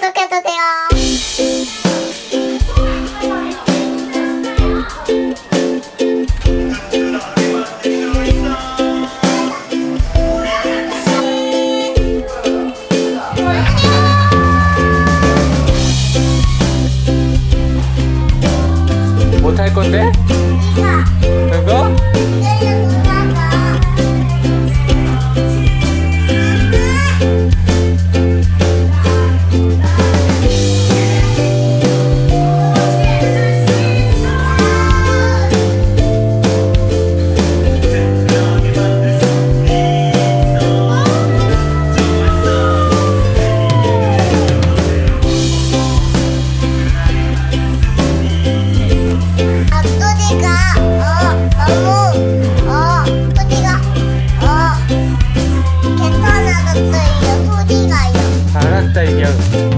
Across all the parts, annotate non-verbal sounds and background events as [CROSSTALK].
구독해도 돼요. 뭐탈 건데? There you. go.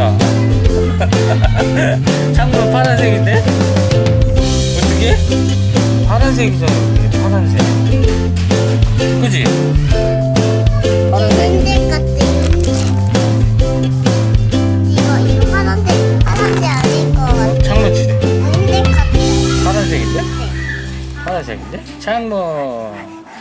노란색이야 창문 [LAUGHS] 파란색인데? 어떻게? 파란색이잖아 이게 파란색 그지? 인색 같아. 이거 이거 파란색 파란색 아닐 것 같아. 창문 치네 인색 같아. 파란색인데? 파란색인데? 창문